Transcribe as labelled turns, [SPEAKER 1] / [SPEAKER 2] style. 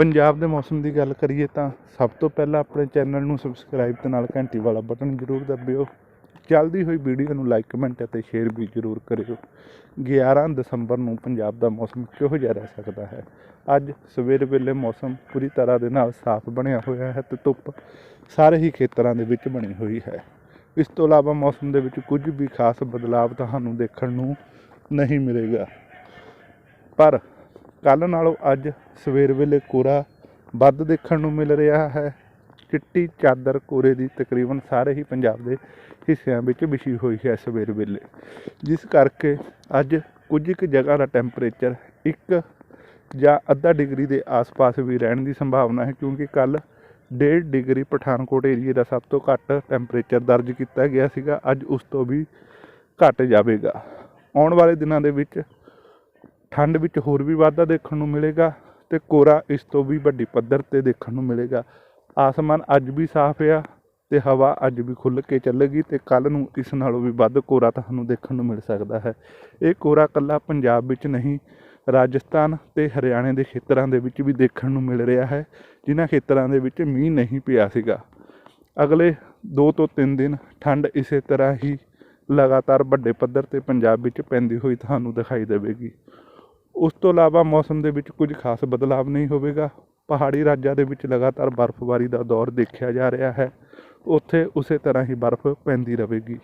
[SPEAKER 1] ਪੰਜਾਬ ਦੇ ਮੌਸਮ ਦੀ ਗੱਲ ਕਰੀਏ ਤਾਂ ਸਭ ਤੋਂ ਪਹਿਲਾਂ ਆਪਣੇ ਚੈਨਲ ਨੂੰ ਸਬਸਕ੍ਰਾਈਬ ਤੇ ਨਾਲ ਘੰਟੀ ਵਾਲਾ ਬਟਨ ਜ਼ਰੂਰ ਦਬਾਇਓ ਚੱਲਦੀ ਹੋਈ ਵੀਡੀਓ ਨੂੰ ਲਾਈਕ ਕਮੈਂਟ ਅਤੇ ਸ਼ੇਅਰ ਵੀ ਜ਼ਰੂਰ ਕਰਿਓ। 11 ਦਸੰਬਰ ਨੂੰ ਪੰਜਾਬ ਦਾ ਮੌਸਮ ਕਿਹੋ ਜਿਹਾ ਰਹਿ ਸਕਦਾ ਹੈ? ਅੱਜ ਸਵੇਰ ਵੇਲੇ ਮੌਸਮ ਪੂਰੀ ਤਰ੍ਹਾਂ ਦੇ ਨਾਲ ਸਾਫ਼ ਬਣਿਆ ਹੋਇਆ ਹੈ ਤੇ ਧੁੱਪ ਸਾਰੇ ਹੀ ਖੇਤਰਾਂ ਦੇ ਵਿੱਚ ਬਣੀ ਹੋਈ ਹੈ। ਇਸ ਤੋਂ ਇਲਾਵਾ ਮੌਸਮ ਦੇ ਵਿੱਚ ਕੁਝ ਵੀ ਖਾਸ ਬਦਲਾਅ ਤੁਹਾਨੂੰ ਦੇਖਣ ਨੂੰ ਨਹੀਂ ਮਿਲੇਗਾ। ਪਰ ਕੱਲ ਨਾਲੋਂ ਅੱਜ ਸਵੇਰ ਵੇਲੇ ਕੋਰਾ ਵੱਧ ਦੇਖਣ ਨੂੰ ਮਿਲ ਰਿਹਾ ਹੈ। ਚਿੱਟੀ ਚਾਦਰ ਕੋਰੇ ਦੀ ਤਕਰੀਬਨ ਸਾਰੇ ਹੀ ਪੰਜਾਬ ਦੇ ਹਿੱਸਿਆਂ ਵਿੱਚ ਵਿਛੀ ਹੋਈ ਹੈ ਸਵੇਰ ਵੇਲੇ। ਜਿਸ ਕਰਕੇ ਅੱਜ ਕੁਝ ਕੁ ਜਗ੍ਹਾ ਦਾ ਟੈਂਪਰੇਚਰ ਇੱਕ ਜਾਂ ਅੱਧਾ ਡਿਗਰੀ ਦੇ ਆਸ-ਪਾਸ ਵੀ ਰਹਿਣ ਦੀ ਸੰਭਾਵਨਾ ਹੈ, ਕਿਉਂਕਿ ਕੱਲ 1.5 ਡਿਗਰੀ ਪਠਾਨਕੋਟ ਏਰੀਏ ਦਾ ਸਭ ਤੋਂ ਘੱਟ ਟੈਂਪਰੇਚਰ ਦਰਜ ਕੀਤਾ ਗਿਆ ਸੀਗਾ। ਅੱਜ ਉਸ ਤੋਂ ਵੀ ਘਟ ਜਾਵੇਗਾ। ਆਉਣ ਵਾਲੇ ਦਿਨਾਂ ਦੇ ਵਿੱਚ ਠੰਡ ਵਿੱਚ ਹੋਰ ਵੀ ਵਾਧਾ ਦੇਖਣ ਨੂੰ ਮਿਲੇਗਾ ਤੇ ਕੋਰਾ ਇਸ ਤੋਂ ਵੀ ਵੱਡੀ ਪੱਧਰ ਤੇ ਦੇਖਣ ਨੂੰ ਮਿਲੇਗਾ। ਆਸਮਾਨ ਅੱਜ ਵੀ ਸਾਫ਼ ਆ ਤੇ ਹਵਾ ਅੱਜ ਵੀ ਖੁੱਲ੍ਹ ਕੇ ਚੱਲੇਗੀ ਤੇ ਕੱਲ ਨੂੰ ਇਸ ਨਾਲੋਂ ਵੀ ਵੱਧ ਕੋਰਾ ਤੁਹਾਨੂੰ ਦੇਖਣ ਨੂੰ ਮਿਲ ਸਕਦਾ ਹੈ। ਇਹ ਕੋਰਾ ਕੱਲਾ ਪੰਜਾਬ ਵਿੱਚ ਨਹੀਂ, ਰਾਜਸਥਾਨ ਤੇ ਹਰਿਆਣੇ ਦੇ ਖੇਤਰਾਂ ਦੇ ਵਿੱਚ ਵੀ ਦੇਖਣ ਨੂੰ ਮਿਲ ਰਿਹਾ ਹੈ, ਜਿਨ੍ਹਾਂ ਖੇਤਰਾਂ ਦੇ ਵਿੱਚ ਮੀਂਹ ਨਹੀਂ ਪਿਆ ਸੀਗਾ। ਅਗਲੇ 2 ਤੋਂ 3 ਦਿਨ ਠੰਡ ਇਸੇ ਤਰ੍ਹਾਂ ਹੀ ਲਗਾਤਾਰ ਵੱਡੇ ਪੱਧਰ ਤੇ ਪੰਜਾਬ ਵਿੱਚ ਪੈਂਦੀ ਹੋਈ ਤੁਹਾਨੂੰ ਦਿਖਾਈ ਦੇਵੇਗੀ। ਉਸ ਤੋਂ ਇਲਾਵਾ ਮੌਸਮ ਦੇ ਵਿੱਚ ਕੁਝ ਖਾਸ ਬਦਲਾਵ ਨਹੀਂ ਹੋਵੇਗਾ। ਪਹਾੜੀ ਰਾਜਾਂ ਦੇ ਵਿੱਚ ਲਗਾਤਾਰ ਬਰਫ਼ਬਾਰੀ ਦਾ ਦੌਰ ਦੇਖਿਆ ਜਾ ਰਿਹਾ ਹੈ। ਉੱਥੇ ਉਸੇ ਤਰ੍ਹਾਂ ਹੀ ਬਰਫ਼ ਪੈਂਦੀ ਰਹੇਗੀ।